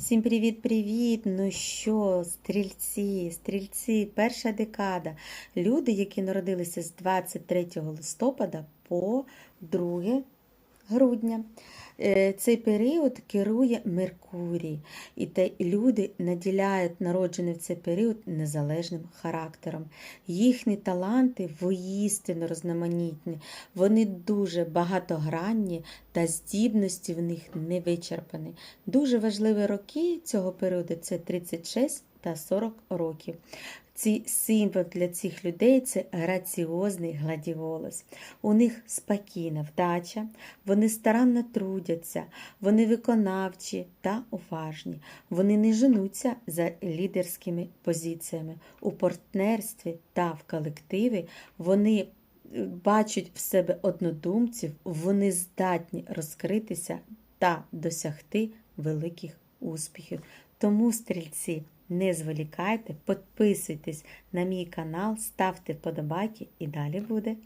Всім привіт-привіт! Ну що, стрільці, стрільці, перша декада. Люди, які народилися з 23 листопада по 2 грудня. Е, Цей період керує Меркурій, і те люди наділяють народжених в цей період незалежним характером. Їхні таланти воїстину розноманітні, вони дуже багатогранні та здібності в них не вичерпані. Дуже важливі роки цього періоду це 36 та 40 років. Ці символ для цих людей це граціозний гладіолус. У них спокійна вдача, вони старанно трудяться, вони виконавчі та уважні. Вони не женуться за лідерськими позиціями. У партнерстві та в колективі вони е, бачать в себе однодумців, вони здатні розкритися та досягти великих успіхів. Тому, стрільці, не зволікайте, підписуйтесь на мій канал, ставте вподобайки і далі буде.